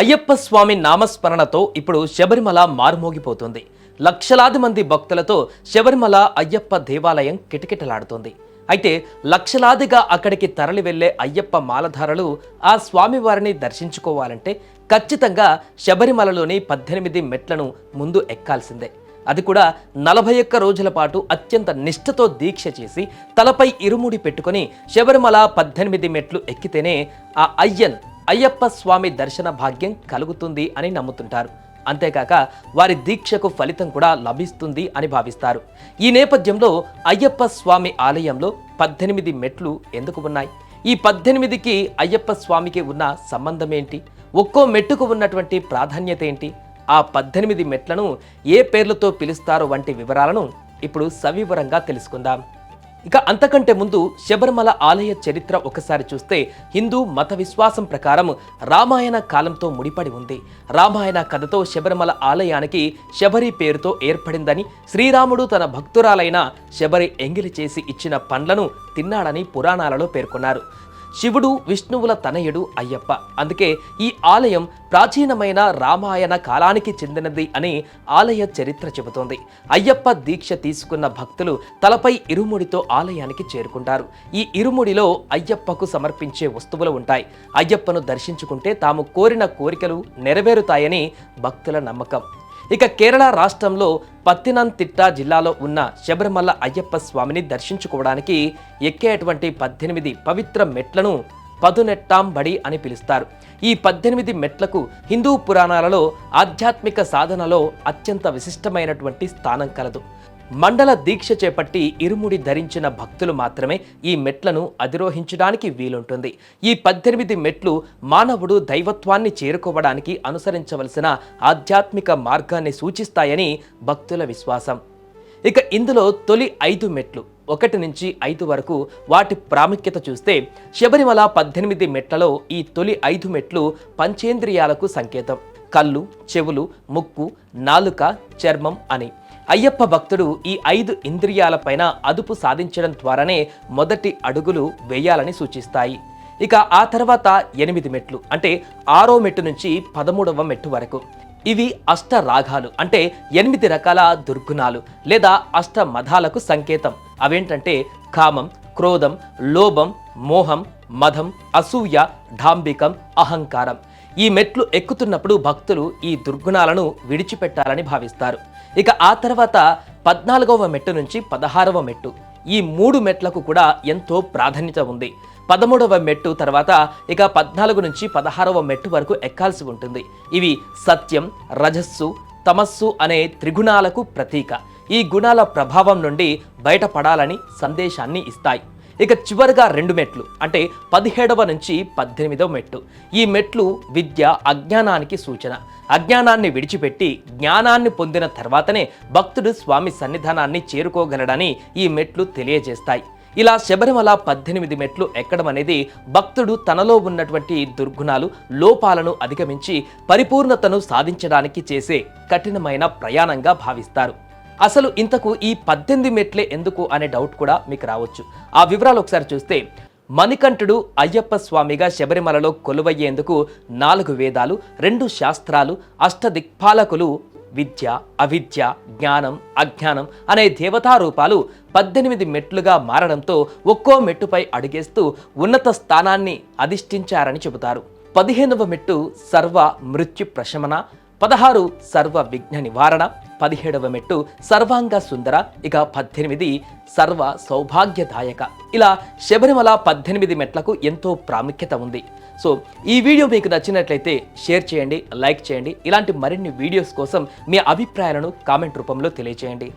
అయ్యప్ప స్వామి నామస్మరణతో ఇప్పుడు శబరిమల మారుమోగిపోతుంది. లక్షలాది మంది భక్తులతో శబరిమల అయ్యప్ప దేవాలయం కిటకిటలాడుతుంది. అయితే లక్షలాదిగా అక్కడికి తరలి వెళ్ళే అయ్యప్ప మాలధారలు ఆ స్వామివారిని దర్శించుకోవాలంటే ఖచ్చితంగా శబరిమలలోని పద్దెనిమిది మెట్లను ముందు ఎక్కాల్సిందే. అది కూడా నలభై ఒక్క రోజుల పాటు అత్యంత నిష్ఠతో దీక్ష చేసి తలపై ఇరుముడి పెట్టుకొని శబరిమల పద్దెనిమిది మెట్లు ఎక్కితేనే ఆ అయ్యన్ అయ్యప్ప స్వామి దర్శన భాగ్యం కలుగుతుంది అని నమ్ముతుంటారు. అంతేకాక వారి దీక్షకు ఫలితం కూడా లభిస్తుంది అని భావిస్తారు. ఈ నేపథ్యంలో అయ్యప్ప స్వామి ఆలయంలో పద్దెనిమిది మెట్లు ఎందుకు ఉన్నాయి? ఈ పద్దెనిమిదికి అయ్యప్ప స్వామికి ఉన్న సంబంధం ఏంటి? ఒక్కో మెట్టుకు ఉన్నటువంటి ప్రాధాన్యత ఏంటి? ఆ పద్దెనిమిది మెట్లను ఏ పేర్లతో పిలుస్తారో వంటి వివరాలను ఇప్పుడు సవివరంగా తెలుసుకుందాం. ఇక అంతకంటే ముందు శబరిమల ఆలయ చరిత్ర ఒకసారి చూస్తే హిందూ మత విశ్వాసం ప్రకారం రామాయణ కాలంతో ముడిపడి ఉంది. రామాయణ కథతో శబరిమల ఆలయానికి శబరి పేరుతో ఏర్పడిందని శ్రీరాముడు తన భక్తురాలైన శబరి ఎంగిలి చేసి ఇచ్చిన పండ్లను తిన్నాడని పురాణాలలో పేర్కొన్నారు. శివుడు విష్ణువుల తనయుడు అయ్యప్ప. అందుకే ఈ ఆలయం ప్రాచీనమైన రామాయణ కాలానికి చెందినది అని ఆలయ చరిత్ర చెబుతోంది. అయ్యప్ప దీక్ష తీసుకున్న భక్తులు తలపై ఇరుముడితో ఆలయానికి చేరుకుంటారు. ఈ ఇరుముడిలో అయ్యప్పకు సమర్పించే వస్తువులు ఉంటాయి. అయ్యప్పను దర్శించుకుంటే తాము కోరిన కోరికలు నెరవేరుతాయని భక్తుల నమ్మకం. ఇక కేరళ రాష్ట్రంలో పత్తినంతిట్ట జిల్లాలో ఉన్న శబరిమల అయ్యప్ప స్వామిని దర్శించుకోవడానికి ఎక్కేటువంటి పద్దెనిమిది పవిత్ర మెట్లను పదునెట్టాంబడి అని పిలుస్తారు. ఈ పద్దెనిమిది మెట్లకు హిందూ పురాణాలలో ఆధ్యాత్మిక సాధనలో అత్యంత విశిష్టమైనటువంటి స్థానం కలదు. మండల దీక్ష చేపట్టి ఇరుముడి ధరించిన భక్తులు మాత్రమే ఈ మెట్లను అధిరోహించడానికి వీలుంటుంది. ఈ పద్దెనిమిది మెట్లు మానవుడు దైవత్వాన్ని చేరుకోవడానికి అనుసరించవలసిన ఆధ్యాత్మిక మార్గాన్ని సూచిస్తాయని భక్తుల విశ్వాసం. ఇక ఇందులో తొలి ఐదు మెట్లు ఒకటి నుంచి ఐదు వరకు వాటి ప్రాముఖ్యత చూస్తే శబరిమల పద్దెనిమిది మెట్లలో ఈ తొలి ఐదు మెట్లు పంచేంద్రియాలకు సంకేతం. కళ్ళు చెవులు ముక్కు నాలుక చర్మం అని. అయ్యప్ప భక్తుడు ఈ ఐదు ఇంద్రియాలపైన అదుపు సాధించడం ద్వారానే మొదటి అడుగులు వేయాలని సూచిస్తాయి. ఇక ఆ తర్వాత ఎనిమిది మెట్లు అంటే ఆరో మెట్టు నుంచి పదమూడవ మెట్టు వరకు. ఇవి అష్ట రాగాలు అంటే ఎనిమిది రకాల దుర్గుణాలు లేదా అష్ట మధాలకు సంకేతం. అవేంటంటే కామం క్రోధం లోభం మోహం మధం అసూయ ఢాంబికం అహంకారం. ఈ మెట్లు ఎక్కుతున్నప్పుడు భక్తులు ఈ దుర్గుణాలను విడిచిపెట్టాలని భావిస్తారు. ఇక ఆ తర్వాత పద్నాలుగవ మెట్టు నుంచి పదహారవ మెట్టు. ఈ మూడు మెట్లకు కూడా ఎంతో ప్రాధాన్యత ఉంది. పదమూడవ మెట్టు తర్వాత ఇక పద్నాలుగు నుంచి పదహారవ మెట్టు వరకు ఎక్కాల్సి ఉంటుంది. ఇవి సత్యం రజస్సు తమస్సు అనే త్రిగుణాలకు ప్రతీక. ఈ గుణాల ప్రభావం నుండి బయటపడాలని సందేశాన్ని ఇస్తాయి. ఇక చివరిగా రెండు మెట్లు అంటే పదిహేడవ నుంచి పద్దెనిమిదవ మెట్టు. ఈ మెట్లు విద్య అజ్ఞానానికి సూచన. అజ్ఞానాన్ని విడిచిపెట్టి జ్ఞానాన్ని పొందిన తర్వాతనే భక్తుడు స్వామి సన్నిధానాన్ని చేరుకోగలడని ఈ మెట్లు తెలియజేస్తాయి. ఇలా శబరిమల పద్దెనిమిది మెట్లు ఎక్కడం అనేది భక్తుడు తనలో ఉన్నటువంటి దుర్గుణాలు లోపాలను అధిగమించి పరిపూర్ణతను సాధించడానికి చేసే కఠినమైన ప్రయాణంగా భావిస్తారు. అసలు ఇంతకు ఈ పద్దెనిమిది మెట్లే ఎందుకు అనే డౌట్ కూడా మీకు రావచ్చు. ఆ వివరాలు ఒకసారి చూస్తే మణికంఠుడు అయ్యప్ప స్వామిగా శబరిమలలో కొలువయ్యేందుకు నాలుగు వేదాలు రెండు శాస్త్రాలు అష్టదిక్పాలకులు విద్య అవిద్య జ్ఞానం అజ్ఞానం అనే దేవతారూపాలు పద్దెనిమిది మెట్లుగా మారడంతో ఒక్కో మెట్టుపై అడిగేస్తూ ఉన్నత స్థానాన్ని అధిష్ఠించారని చెబుతారు. పదిహేనవ మెట్టు సర్వ మృత్యు ప్రశమన పదహారు సర్వ విఘ్న నివారణ పదిహేడవ మెట్టు సర్వాంగ సుందర ఇక పద్దెనిమిది సర్వ సౌభాగ్యదాయక. ఇలా శబరిమల పద్దెనిమిది మెట్లకు ఎంతో ప్రాముఖ్యత ఉంది. సో ఈ వీడియో మీకు నచ్చినట్లయితే షేర్ చేయండి లైక్ చేయండి. ఇలాంటి మరిన్ని వీడియోస్ కోసం మీ అభిప్రాయాలను కామెంట్ రూపంలో తెలియచేయండి.